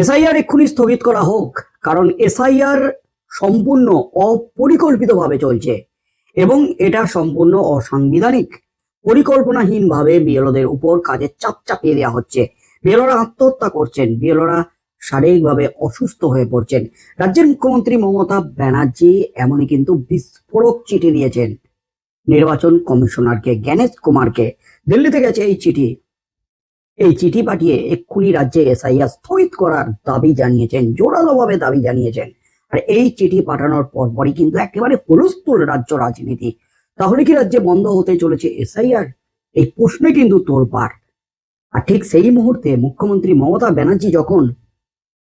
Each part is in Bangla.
এসআইআর এক্ষুনি স্থগিত করা হোক, কারণ এসআইআর সম্পূর্ণ অপরিকল্পিতভাবে চলছে এবং এটা সম্পূর্ণ অসাংবিধানিক। পরিকল্পনাহীনভাবে বিএলওদের উপর কাজের চাপ চাপিয়ে দেওয়া হচ্ছে। বিএলওরা আত্মহত্যা করছেন, বিএলওরা শারীরিকভাবে অসুস্থ হয়ে পড়ছেন। রাজ্যের মুখ্যমন্ত্রী মমতা ব্যানার্জি এমনই কিন্তু বিস্ফোরক চিঠি দিয়েছেন। নির্বাচন কমিশনারকে, জ্ঞানেশ কুমারকে। দিল্লি থেকে গেছে এই চিঠি। এই চিঠি পাঠিয়ে এক্ষুনি রাজ্যে এসআইআর স্থগিত করার দাবি জানিয়েছেন, জোরালোভাবে দাবি জানিয়েছেন। আর এই চিঠি পাঠানোর পরপরই কিন্তু একেবারে হুলস্থুল রাজ্য রাজনীতি। তাহলে কি রাজ্যে বন্ধ হতে চলেছে এসআইআর? এই প্রশ্নে কিন্তু তোলপাড় আর ঠিক সেই মুহূর্তে মুখ্যমন্ত্রী মমতা ব্যানার্জি যখন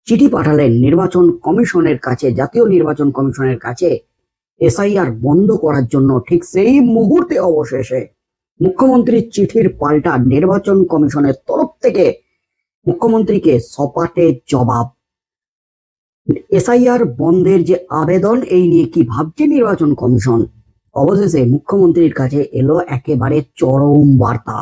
চিঠি পাঠালেন নির্বাচন কমিশনের কাছে, জাতীয় নির্বাচন কমিশনের কাছে, এসআইআর বন্ধ করার জন্য ঠিক সেই মুহূর্তে অবশেষে মুখ্যমন্ত্রীর চিঠির পাল্টা নির্বাচন কমিশনের তরফ থেকে মুখ্যমন্ত্রীকে সপাটে জবাব। এসআইআর বন্ধের যে আবেদন, এই নিয়ে কি ভাবছে নির্বাচন কমিশন? অবশেষে মুখ্যমন্ত্রীর কাছে এলো একেবারে চরম বার্তা।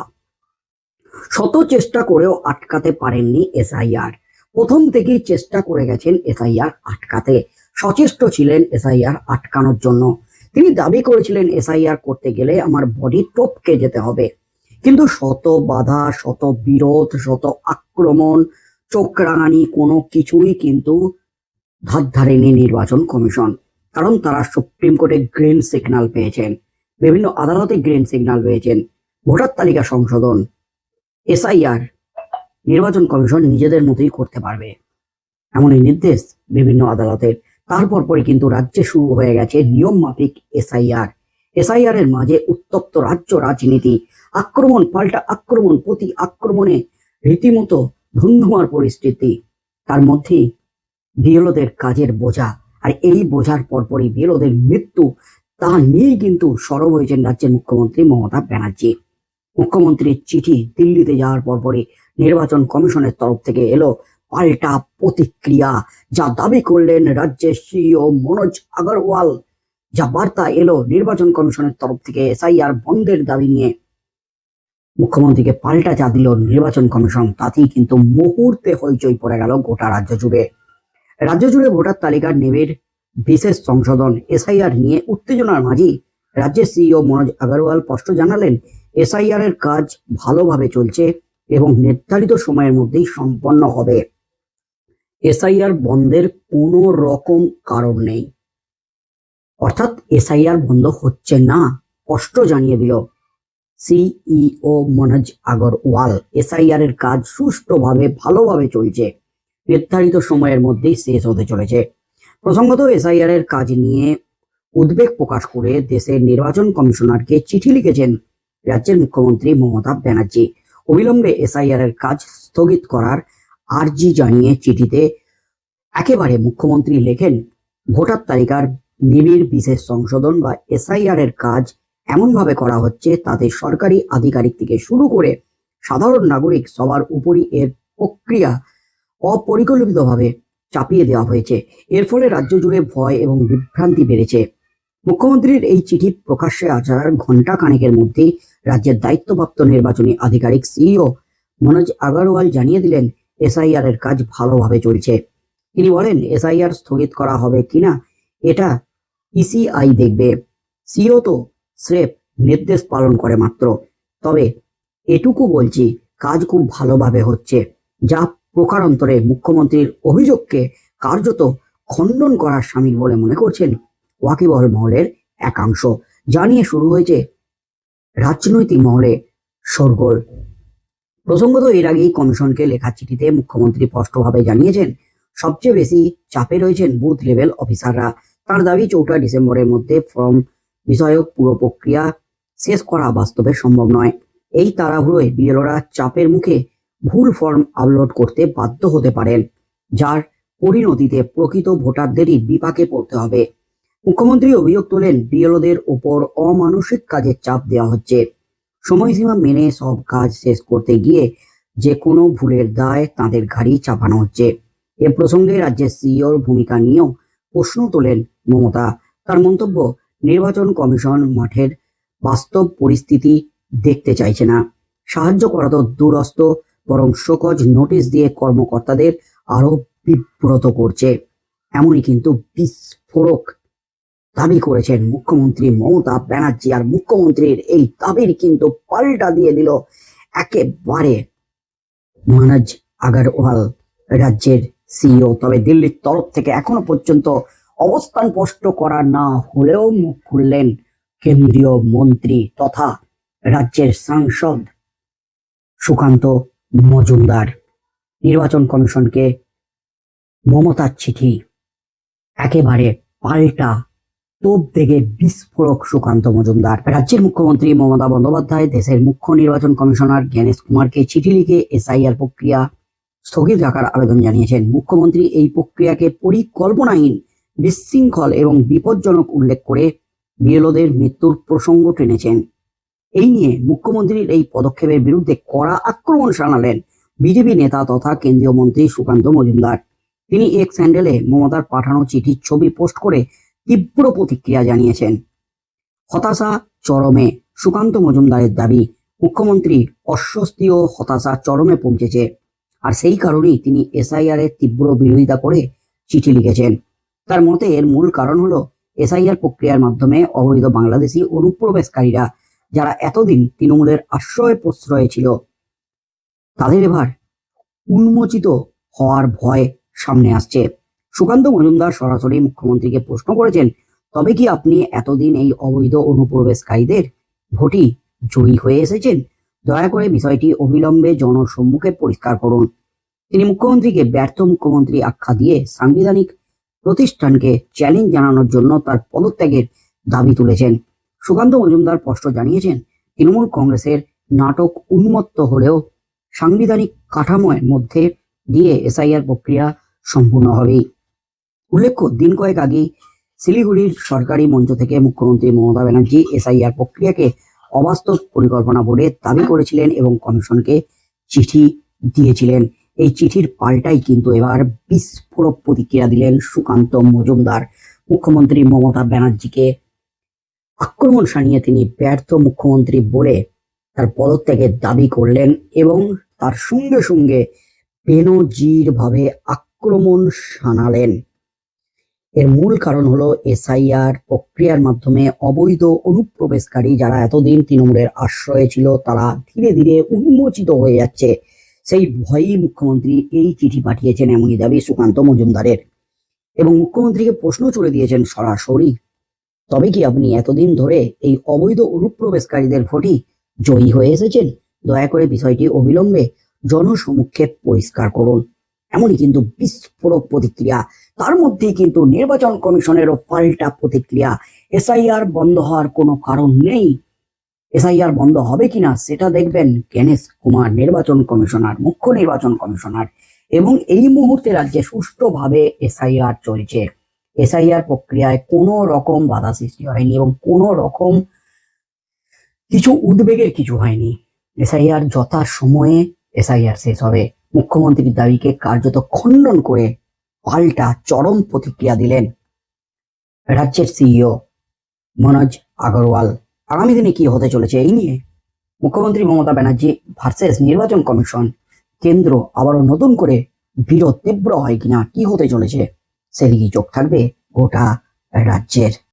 শত চেষ্টা করেও আটকাতে পারেননি এসআইআর। প্রথম থেকেই চেষ্টা করে গেছেন এসআইআর আটকাতে। সচেষ্ট ছিলেন এসআইআর আটকানোর জন্য। তিনি দাবি করেছিলেন, এসআইআর করতে গেলে আমার বডি টপকে যেতে হবে। কিন্তু শত বাধা, শত বিরোধ, শত আক্রমণ, চোখ রাঙানি কোনো কিছুই কিন্তু ধার ধারেনি নির্বাচন কমিশন। কারণ তারা সুপ্রিম কোর্টে গ্রিন সিগন্যাল পেয়েছেন, বিভিন্ন আদালতে গ্রিন সিগন্যাল পেয়েছেন, ভোটার তালিকা সংশোধন, এসআইআর নির্বাচন কমিশন নিজেদের মতোই করতে পারবে, এমনই নির্দেশ বিভিন্ন আদালতের। তারপর পরে কিন্তু রাজ্যে শুরু হয়ে গেছে নিয়ম মাফিক এসআইআর। এসআইআর এর মাঝে উত্তপ্ত রাজ্য রাজনীতি, আক্রমণ, পাল্টা আক্রমণ, প্রতি আক্রমণে রীতিমতো ধুন্ধুমার পরিস্থিতি। তার মধ্যে বিএলওদের কাজের বোঝা, আর এই বোঝার পরপরই বিএলওদের মৃত্যু, তা নিয়েই কিন্তু সরব হয়েছেন রাজ্যের মুখ্যমন্ত্রী মমতা ব্যানার্জি। মুখ্যমন্ত্রীর চিঠি দিল্লিতে যাওয়ার পরপরই নির্বাচন কমিশনের তরফ থেকে এলো পাল্টা প্রতিক্রিয়া, যা দাবি করলেন রাজ্যের সিইও মনোজ আগরওয়াল। যা বার্তা এলো নির্বাচন কমিশনের তরফ থেকে এসআইআর বন্ধের দাবি নিয়ে। মুখ্যমন্ত্রীকে পাল্টা যা দিল নির্বাচন কমিশন, তাতেই কিন্তু মুহূর্তে হইচই পড়ে গেল গোটা রাজ্য জুড়ে। রাজ্য জুড়ে ভোটার তালিকার নেবের বিশেষ সংশোধন এসআইআর নিয়ে উত্তেজনার মাঝেই রাজ্যের সিইও মনোজ আগরওয়াল স্পষ্ট জানালেন, এসআইআর এর কাজ ভালোভাবে চলছে এবং নির্ধারিত সময়ের মধ্যেই সম্পন্ন হবে। এসআইআর বন্ধের কোনো রকম কারণ নেই। অর্থাৎ এসআইআর বন্ধ হচ্ছে না, স্পষ্ট জানিয়ে দিল সিইও মনোজ আগরওয়াল। এসআইআর এর কাজ সুষ্ঠুভাবে, ভালোভাবে চলছে। নির্ধারিত সময়ের মধ্যেই শেষ হতে চলেছে। প্রসঙ্গত, এসআইআর এর কাজ নিয়ে উদ্বেগ প্রকাশ করে দেশের নির্বাচন কমিশনারকে চিঠি লিখেছেন রাজ্যের মুখ্যমন্ত্রী মমতা ব্যানার্জি। অবিলম্বে এসআইআর এর কাজ স্থগিত করার আর্জি জানিয়ে চিঠিতে একেবারে মুখ্যমন্ত্রী লেখেন, ভোটার তালিকার নিবিড় বিশেষ সংশোধন বা এসআইআর এর কাজ এমনভাবে করা হচ্ছে তাতে সরকারি আধিকারিক থেকে শুরু করে সাধারণ নাগরিক সবার উপরই এর প্রক্রিয়া অপরিকল্পিতভাবে চাপিয়ে দেওয়া হয়েছে। এর ফলে রাজ্য জুড়ে ভয় এবং বিভ্রান্তি বেড়েছে। মুখ্যমন্ত্রীর এই চিঠি প্রকাশ্যে আসার ঘণ্টা খানেকের মধ্যেই রাজ্যের দায়িত্বপ্রাপ্ত নির্বাচনী আধিকারিক সিইও মনোজ আগরওয়াল জানিয়ে দিলেন এসআইআর এর কাজ ভালোভাবে চলছে। তিনি বলেন এসআইআর স্থগিত করা হবে কিনা, এটা ইসিআই দেখবে। সিও তো স্রেফ নির্দেশ পালন করে মাত্র। তবে এটুকু বলছি, কাজ খুব ভালোভাবে হচ্ছে। যা প্রকারান্তরে মুখ্যমন্ত্রীর অভিযোগকে কার্যত খণ্ডন করার সামিল বলে মনে করছেন ওয়াকিবহল মহলের একাংশ। জানিয়ে শুরু হয়েছে রাজনৈতিক মহলে শোরগোল। প্রসঙ্গত, এর আগেই কমিশনকে লেখা চিঠিতে মুখ্যমন্ত্রী স্পষ্টভাবে জানিয়েছেন, সবচেয়ে বেশি চাপে রয়েছেন বুথ লেভেল অফিসাররা। তার দাবি চৌঠা ডিসেম্বরের মধ্যে ফর্ম বিষয়ক পুরো প্রক্রিয়া শেষ করা বাস্তবে সম্ভব নয়। এই তাড়াহুড়োয় বিএলওরা চাপের মুখে ভুল ফর্ম আপলোড করতে বাধ্য হতে পারেন, যার পরিণতিতে প্রকৃত ভোটারদেরই বিপাকে পড়তে হবে। মুখ্যমন্ত্রী অভিযোগ তোলেন, বিএলওদের ওপর অমানসিক কাজের চাপ দেওয়া হচ্ছে। সময়সীমা মেনে সব কাজ শেষ করতে গিয়ে যে কোনো ভুলের দায় তাদের ঘাড়ি চাপানো হচ্ছে। এ প্রসঙ্গে রাজ্যের সিইওর ভূমিকা নিয়েও প্রশ্ন তোলেন মমতা। তার মন্তব্য, নির্বাচন কমিশন মাঠের বাস্তব পরিস্থিতি দেখতে চাইছে না। সাহায্য করা তো দূরস্থ বরং শোকজ নোটিশ দিয়ে কর্মকর্তাদের আরও বিব্রত করছে। এমনই কিন্তু বিস্ফোরক দাবি করেছেন মুখ্যমন্ত্রী মমতা ব্যানার্জি, আর মুখ্যমন্ত্রীর এই দাবির কিন্তু পাল্টা দিয়ে দিল একেবারে মনোজ আগারওয়াল রাজ্যের সিইও। তবে দিল্লির তরফ থেকে এখনও পর্যন্ত অবস্থান স্পষ্ট করা না হলেও মুখ খুললেন কেন্দ্রীয় মন্ত্রী তথা রাজ্যের সাংসদ সুকান্ত মজুমদার। নির্বাচন কমিশনকে মমতার চিঠি। একেবারে পাল্টা তোপ দেখে বিস্ফোরক সুকান্ত মজুমদার। রাজ্যের মুখ্যমন্ত্রী মমতা বন্দ্যোপাধ্যায়, দেশের মুখ্য নির্বাচন কমিশনার জ্ঞানেশ কুমারকে চিঠি লিখে এসআইআর প্রক্রিয়া স্থগিত রাখার আবেদন জানিয়েছেন। মুখ্যমন্ত্রী এই প্রক্রিয়াকে পরিকল্পনাহীন বিশৃঙ্খল এবং বিপজ্জনক উল্লেখ করে বিএলওদের মৃত্যুর প্রসঙ্গ টেনেছেন। এই নিয়ে মুখ্যমন্ত্রীর এই পদক্ষেপের বিরুদ্ধে কড়া আক্রমণ শানালেন বিজেপি নেতা তথা কেন্দ্রীয় মন্ত্রী সুকান্ত মজুমদার। তিনি এক্স হ্যান্ডেলে মমতার পাঠানো চিঠির ছবি পোস্ট করে তীব্র প্রতিক্রিয়া জানিয়েছেন। হতাশা চরমে সুকান্ত মজুমদারের দাবি, মুখ্যমন্ত্রী অস্বস্তি ও হতাশা চরমে পৌঁছেছে। আর সেই কারণেই তিনি এসআইআর এর তীব্র বিরোধিতা করে চিঠি লিখেছেন। তার মতে এর মূল কারণ হলো এসআইআর প্রক্রিয়ার মাধ্যমে অবৈধ বাংলাদেশি অনুপ্রবেশকারীরা যারা এতদিন তৃণমূলের আশ্রয় প্রশ্রয়ে ছিল, তাদের এবার উন্মোচিত হওয়ার ভয় সামনে আসছে। সুকান্ত মজুমদার সরাসরি মুখ্যমন্ত্রীকে প্রশ্ন করেছেন, তবে কি আপনি এতদিন এই অবৈধ অনুপ্রবেশকারীদের ভোটই জয়ী হয়ে এসেছেন? দয়া করে বিষয়টি অবিলম্বে জনসম্মুখে পরিষ্কার করুন। তিনি মুখ্যমন্ত্রীকে ব্যর্থ মুখ্যমন্ত্রী আখ্যা দিয়ে সাংবিধানিক প্রতিষ্ঠানকে চ্যালেঞ্জ জানানোর জন্য তার পদত্যাগের দাবি তুলেছেন। সুকান্ত মজুমদার স্পষ্ট জানিয়েছেন, তৃণমূল কংগ্রেসের নাটক উন্মত্ত হলেও সাংবিধানিক কাঠামোর মধ্যে দিয়ে এসআইআর প্রক্রিয়া সম্পূর্ণ হবেই। উল্লেখ্য, দিন কয়েক আগেই শিলিগুড়ির সরকারি মঞ্চ থেকে মুখ্যমন্ত্রী মমতা ব্যানার্জি এসআইআর প্রক্রিয়াকে অবাস্তব পরিকল্পনা বলে দাবি করেছিলেন এবং কমিশনকে চিঠি দিয়েছিলেন। এই চিঠির পাল্টাই কিন্তু এবার বিস্ফোরক প্রতিক্রিয়া দিলেন সুকান্ত মজুমদার, মুখ্যমন্ত্রী মমতা ব্যানার্জিকে। আক্রমণ সানিয়ে তিনি ব্যর্থ মুখ্যমন্ত্রী বলে তার পদত্যাগের দাবি করলেন এবং তার সঙ্গে সঙ্গে বেনজির ভাবে আক্রমণ শানালেন। এর মূল কারণ হলো এসআইআর প্রক্রিয়ার মাধ্যমে অবৈধ অনুপ্রবেশকারী যারা এতদিন তৃণমূলের আশ্রয়ে ছিল, তারা ধীরে ধীরে উন্মোচিত হয়ে যাচ্ছে। সেই ভয়েই মুখ্যমন্ত্রী এই চিঠি পাঠিয়েছেন এমনই দাবি সুকান্ত মজুমদারের। এবং মুখ্যমন্ত্রীকে প্রশ্ন চলে দিয়েছেন সরাসরি, তবে কি আপনি এতদিন ধরে এই অবৈধ অনুপ্রবেশকারীদের ভোটই জয়ী হয়ে এসেছেন? দয়া করে বিষয়টি অবিলম্বে জনসমক্ষে পরিষ্কার করুন। এমনই কিন্তু বিস্ফোরক প্রতিক্রিয়া। তার মধ্যে কিন্তু নির্বাচন কমিশনেরও পাল্টা প্রতিক্রিয়া। এসআইআর বন্ধ হওয়ার কোনো কারণ নেই। এসআইআর বন্ধ হবে কিনা সেটা দেখবেন গণেশ কুমার নির্বাচন কমিশনার, মুখ্য নির্বাচন কমিশনার এবং এই মুহূর্তে রাজ্যে সুষ্ঠুভাবে এসআইআর চলছে। এসআইআর প্রক্রিয়ায় কোনো রকম বাধা সৃষ্টি হয়নি এবং কোনো রকম কিছু উদ্বেগের কিছু হয়নি। এসআইআর যথা সময়ে এসআইআর শেষ হবে। মুখ্যমন্ত্রীর দাবিকে কার্যত খণ্ডন করে পাল্টা চরম প্রতিক্রিয়া দিলেন রাজ্যের সিইও মনোজ আগরওয়াল। আগামী দিনে কি হতে চলেছে এই নিয়ে মুখ্যমন্ত্রী মমতা ব্যানার্জি ভার্সেস নির্বাচন কমিশন কেন্দ্র আবারও নতুন করে বিরোধ তীব্র হয় কিনা, কি হতে চলেছে সেদিকে চোখ থাকবে গোটা রাজ্যের।